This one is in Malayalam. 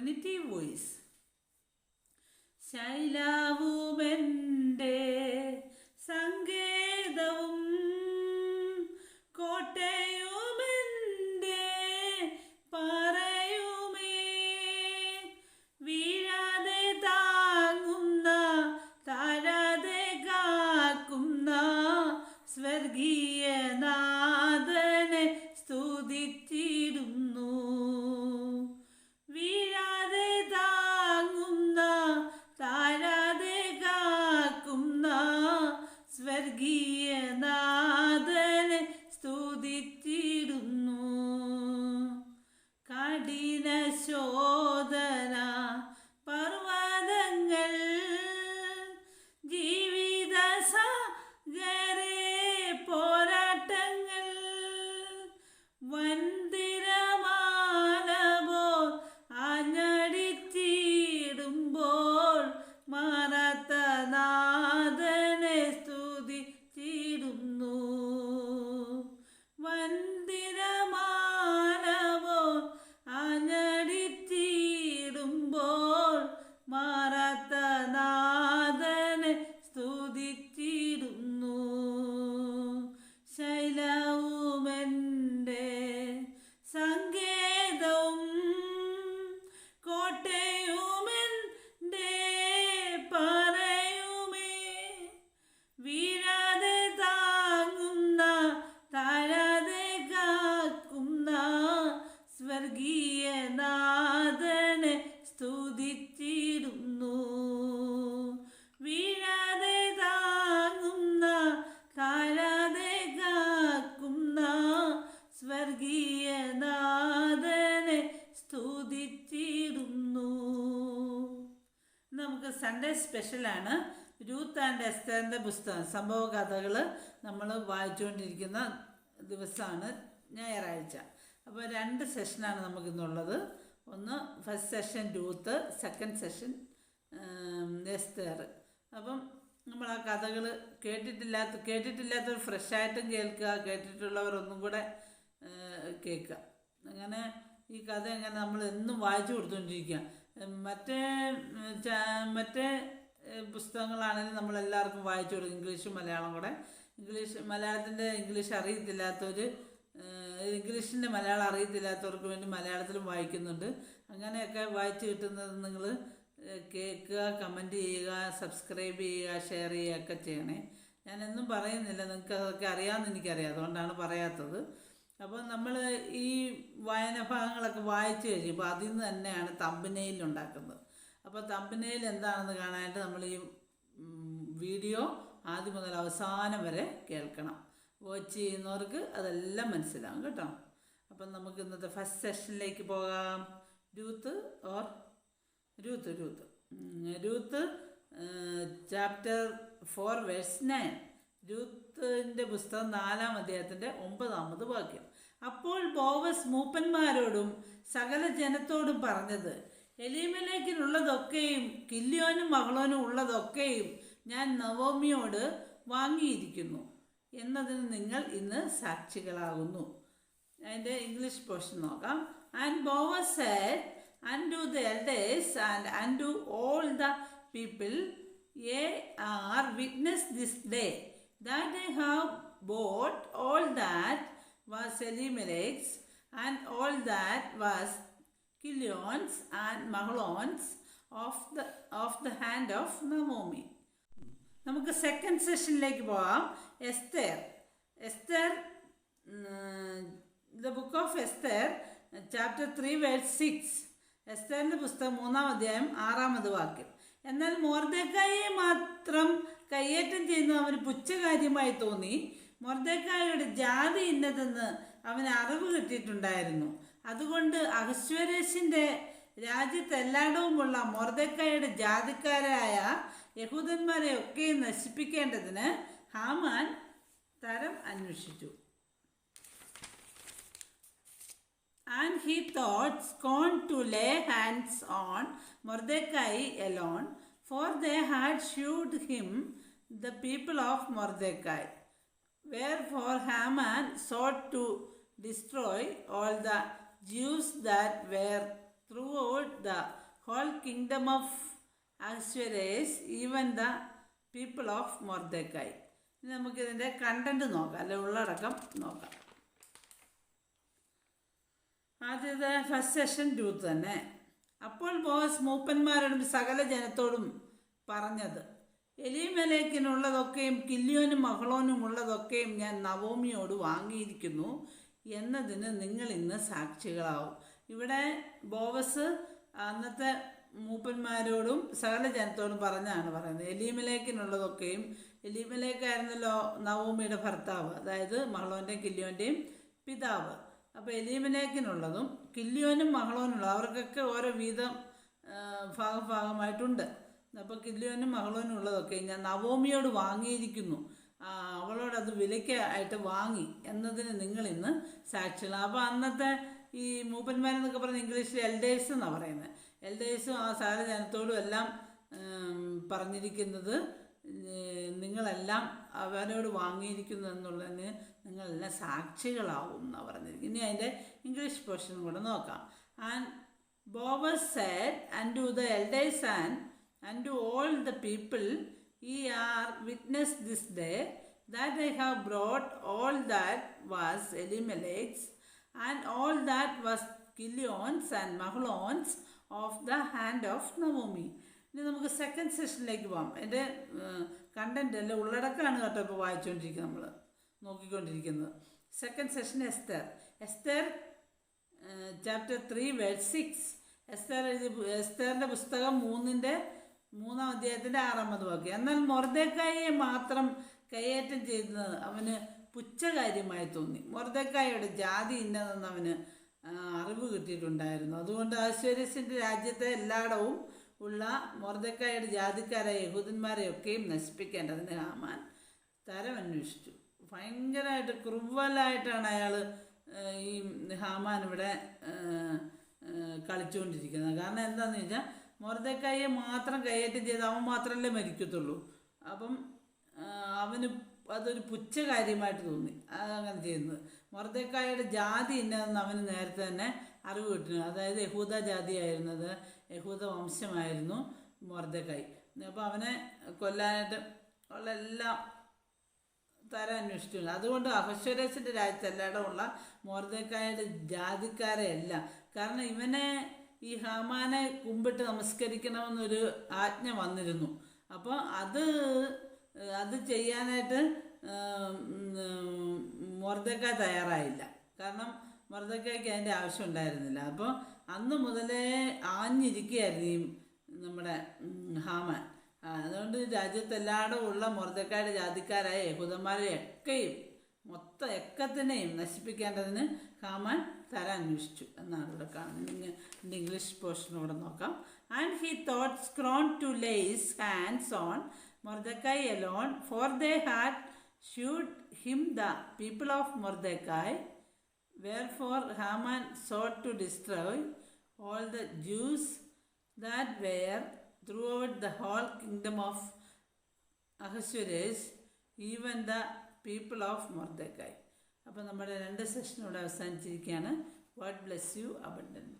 ട്രിനിറ്റി വോയിസ് ശൈലാവുമെന്റെ നമുക്ക് സൺഡേ സ്പെഷ്യലാണ് രൂത്ത് ആൻഡ് എസ്തറിന്റെ പുസ്തകം സംഭവ കഥകൾ നമ്മൾ വായിച്ചുകൊണ്ടിരിക്കുന്ന ദിവസമാണ് ഞായറാഴ്ച. അപ്പോൾ രണ്ട് സെഷനാണ് നമുക്കിന്നുള്ളത്. ഒന്ന് first session Ruth second session Esther അപ്പം നമ്മൾ ആ കഥകൾ കേട്ടിട്ടില്ലാത്ത കേട്ടിട്ടില്ലാത്തവർ ഫ്രഷായിട്ടും കേൾക്കുക കേട്ടിട്ടുള്ളവർ ഒന്നും കൂടെ കേൾക്കുക. അങ്ങനെ ഈ കഥ എങ്ങനെ നമ്മൾ എന്നും വായിച്ചു കൊടുത്തുകൊണ്ടിരിക്കുക. മറ്റേ മറ്റേ പുസ്തകങ്ങളാണെങ്കിൽ നമ്മൾ എല്ലാവർക്കും വായിച്ചു കൊടുക്കും. ഇംഗ്ലീഷും മലയാളം കൂടെ. ഇംഗ്ലീഷ് മലയാളത്തിന്റെ ഇംഗ്ലീഷ് അറിയത്തില്ലാത്തവർ ഇംഗ്ലീഷിന്റെ മലയാളം അറിയത്തില്ലാത്തവർക്ക് വേണ്ടി മലയാളത്തിലും വായിക്കുന്നുണ്ട്. അങ്ങനെയൊക്കെ വായിച്ചു കിട്ടുന്നത് നിങ്ങൾ കേൾക്കുക കമന്റ് ചെയ്യുക സബ്സ്ക്രൈബ് ചെയ്യുക ഷെയർ ചെയ്യുക ഒക്കെ ചെയ്യണേ. ഞാനെന്നും പറയുന്നില്ല. നിങ്ങൾക്ക് അതൊക്കെ അറിയാമെന്ന് എനിക്കറിയാം. അതുകൊണ്ടാണ് പറയാത്തത്. അപ്പോൾ നമ്മൾ ഈ വായന ഭാഗങ്ങളൊക്കെ വായിച്ചു കഴിയുമ്പോൾ അതിൽ നിന്ന് തന്നെയാണ് തമ്പനയിൽ ഉണ്ടാക്കുന്നത്. അപ്പോൾ തമ്പനയിൽ എന്താണെന്ന് കാണാനായിട്ട് നമ്മൾ ഈ വീഡിയോ ആദ്യം മുതൽ അവസാനം വരെ കേൾക്കണം. വാച്ച് ചെയ്യുന്നവർക്ക് അതെല്ലാം മനസ്സിലാവും കേട്ടോ. അപ്പം നമുക്ക് ഇന്നത്തെ ഫസ്റ്റ് സെഷനിലേക്ക് പോകാം. Ruth or Ruth Ruth Ruth chapter four verse nine രൂത്തിന്റെ പുസ്തകം നാലാം അധ്യായത്തിന്റെ ഒമ്പതാമത് വാക്യം. അപ്പോൾ ബോവസ് മൂപ്പന്മാരോടും സകല ജനത്തോടും പറഞ്ഞത് എലീമലേക്കിനുള്ളതൊക്കെയും കില്യോനും മകളോനും ഉള്ളതൊക്കെയും ഞാൻ നവോമിയോട് വാങ്ങിയിരിക്കുന്നു എന്നതിന് നിങ്ങൾ ഇന്ന് സാക്ഷികളാകുന്നു. അതിന്റെ ഇംഗ്ലീഷ് പോർഷൻ നോക്കാം. And Boaz said and to the elders and and to all the people ye are witness this day that I have bought all that was Elimelech's and all that was Kilion's and Mahlon's of the of the hand of Naomi. നമുക്ക് സെക്കൻഡ് സെഷനിലേക്ക് പോവാം. Esther. Esther the book of Esther chapter three verse six എസ്തേറിന്റെ പുസ്തകം മൂന്നാം അധ്യായം ആറാമത് വാക്യം. എന്നാൽ മോർദക്കായെ മാത്രം കയ്യേറ്റം ചെയ്യുന്നത് അവന് പുച്ഛകാര്യമായി തോന്നി. മൊർദേക്കായുടെ ജാതി ഇന്നതെന്ന് അവന് അറിവ് കിട്ടിയിട്ടുണ്ടായിരുന്നു അതുകൊണ്ട് അഹശ്വരേഷിന്റെ രാജ്യത്തെല്ലായിടവുമുള്ള മൊർദക്കായുടെ ജാതിക്കാരായ യഹൂദന്മാരെ ഒക്കെ നശിപ്പിക്കേണ്ടതിന് ഹാമാൻ തരം അന്വേഷിച്ചു and he thought scorn to lay hands on Mordecai alone for they had shewed him the people of Mordecai. Wherefore Haman sought to destroy all the Jews that were out the whole kingdom of Ahasuerus even the people of Mordecai ഇനി നമുക്കിതിന്റെ കണ്ടന്റ് നോക്കാം അല്ലെ ഉള്ളടക്കം നോക്കാം. ആദ്യത്തെ ഫസ്റ്റ് സെഷൻ രൂത്ത് തന്നെ. അപ്പോൾ ബോസ് മൂപ്പന്മാരോടും സകല ജനത്തോടും പറഞ്ഞത് എലിമലേക്കിനുള്ളതൊക്കെയും കില്യോനും മഹളോനും ഉള്ളതൊക്കെയും ഞാൻ നവോമിയോട് വാങ്ങിയിരിക്കുന്നു. എന്നതിന് നിങ്ങൾ ഇന്ന് സാക്ഷികളാവും. ഇവിടെ ബോവസ് അന്നത്തെ മൂപ്പന്മാരോടും സകല ജനത്തോടും പറഞ്ഞാണ് പറയുന്നത്. എലീമലേക്കിനുള്ളതൊക്കെയും എലീമലേക്കായിരുന്നല്ലോ നവോമിയുടെ ഭർത്താവ് അതായത് മഹളോന്റെയും കില്യോന്റെയും പിതാവ്. അപ്പോൾ എലീമലേക്കിനുള്ളതും കില്യോനും മഹളോനുള്ളതും അവർക്കൊക്കെ ഓരോ വീതം ഭാഗം ഭാഗഭാഗമായിട്ടുണ്ട് അപ്പോൾ കില്യോനും മഹളോനും ഉള്ളതൊക്കെ ഞാൻ നവോമിയോട് വാങ്ങിയിരിക്കുന്നു. അവളോട് വിലയ്ക്ക് ആയിട്ട് വാങ്ങി എന്നതിന് നിങ്ങൾ ഇന്ന് സാക്ഷികൾ അപ്പോൾ അന്നത്തെ ഈ മൂപ്പന്മാരെന്നൊക്കെ പറഞ്ഞ ഇംഗ്ലീഷിൽ എൽഡേഴ്സ് എന്നാണ് പറയുന്നത് എൽഡേഴ്സും ആ സാരജനത്തോടും എല്ലാം പറഞ്ഞിരിക്കുന്നത് നിങ്ങളെല്ലാം അവരോട് വാങ്ങിയിരിക്കുന്നു എന്നുള്ളതിന് നിങ്ങളെല്ലാം സാക്ഷികളാവും എന്നാണ് പറഞ്ഞിരിക്കുന്നത്. ഇനി അതിന്റെ ഇംഗ്ലീഷ് പോർഷൻ കൂടെ നോക്കാം. And Boaz to the elders elders and unto all the people, Ye are witness this day that I have brought all that was Elimelech's and all that was Kilion's and Mahlon's of the hand of Naomi. ഇനി നമുക്ക് സെക്കൻഡ് സെഷനിലേക്ക് പോകാം എന്റെ കണ്ടന്റ് അല്ല ഉള്ളടക്കമാണ് കേട്ടോ ഇപ്പോൾ വായിച്ചുകൊണ്ടിരിക്കുന്നത് നമ്മൾ നോക്കിക്കൊണ്ടിരിക്കുന്നത്. Second session Esther. Esther chapter three word six Esther എഴുതി എസ്തറിന്റെ പുസ്തകം മൂന്നിന്റെ മൂന്നാം അധ്യായത്തിന്റെ ആറാമത് വാക്യം. എന്നാൽ മൊർദേക്കായെ മാത്രം കൈയേറ്റം ചെയ്യുന്നത് അവന് പുച്ഛകാര്യമായി തോന്നി. മൊർദേക്കായുടെ ജാതി ഇന്നതെന്ന് അവന് അറിവ് കിട്ടിയിട്ടുണ്ടായിരുന്നു. അതുകൊണ്ട് ആശ്വര്യസിന്റെ രാജ്യത്തെ എല്ലായിടവും ഉള്ള മൊർദേക്കായുടെ ജാതിക്കാരായ യഹൂദന്മാരെയൊക്കെയും നശിപ്പിക്കേണ്ടതിന് ഹാമാൻ തരം അന്വേഷിച്ചു. ഭയങ്കരമായിട്ട് ക്രുവലായിട്ടാണ് അയാൾ ഈ ഹാമാൻ ഇവിടെ കളിച്ചുകൊണ്ടിരിക്കുന്നത്. കാരണം എന്താണെന്ന് വെച്ചാൽ മൊറദക്കായെ മാത്രം കൈയേറ്റം ചെയ്ത് അവൻ മാത്രമല്ലേ മരിക്കത്തുള്ളൂ. അപ്പം അവന് അതൊരു പുച്ഛ കാര്യമായിട്ട് തോന്നി. അങ്ങനെ ചെയ്യുന്നത്. മൊറദക്കായുടെ ജാതി ഇന്നതെന്ന് അവന് നേരത്തെ തന്നെ അറിവ് കിട്ടുന്നു. അതായത് യഹൂദ ജാതിയായിരുന്നത് യഹൂദ വംശമായിരുന്നു മൊറദക്കായി അപ്പോൾ അവനെ കൊല്ലാനായിട്ട് ഉള്ള എല്ലാം തരം അന്വേഷിച്ചിട്ടുണ്ട്. അതുകൊണ്ട് അഹശ്വരസിന്റെ രാജ്യത്തെല്ലായിടമുള്ള മോർദേക്കായുടെ ജാതിക്കാരെ അല്ല. കാരണം ഇവനെ ഈ ഹാമാനെ കുമ്പിട്ട് നമസ്കരിക്കണമെന്നൊരു ആജ്ഞ വന്നിരുന്നു. അപ്പോൾ അത് അത് ചെയ്യാനായിട്ട് മോർദേക്കായ തയ്യാറായില്ല. കാരണം മൊർദക്കായ്ക്ക് അതിന്റെ ആവശ്യം ഉണ്ടായിരുന്നില്ല അപ്പോൾ അന്ന് മുതലേ ആഞ്ഞിരിക്കുകയായിരുന്നു ഈ നമ്മുടെ ഹാമാൻ. അതുകൊണ്ട് രാജ്യത്തെല്ലായിടും ഉള്ള മൊർദക്കായുടെ ജാതിക്കാരായ യഹൂദന്മാരെ ഒക്കെയും മൊത്തം എക്കത്തിനെയും നശിപ്പിക്കേണ്ടതിന് ഹാമാൻ തരാൻ അന്വേഷിച്ചു എന്നാണ് ഇവിടെ കാണുന്നത്. ഇതിന്റെ ഇംഗ്ലീഷ് പോർഷൻ ഇവിടെ നോക്കാം. And he thought scorn to lay hands on Mordecai alone for they had showed him the people of Mordecai Haman sought to destroy all the Jews that were throughout the whole kingdom of Ahasuerus even the people of Mordecai. അപ്പോൾ നമ്മുടെ രണ്ട് session അവസാനിച്ചിരിക്കുകയാണ്. God bless you abundant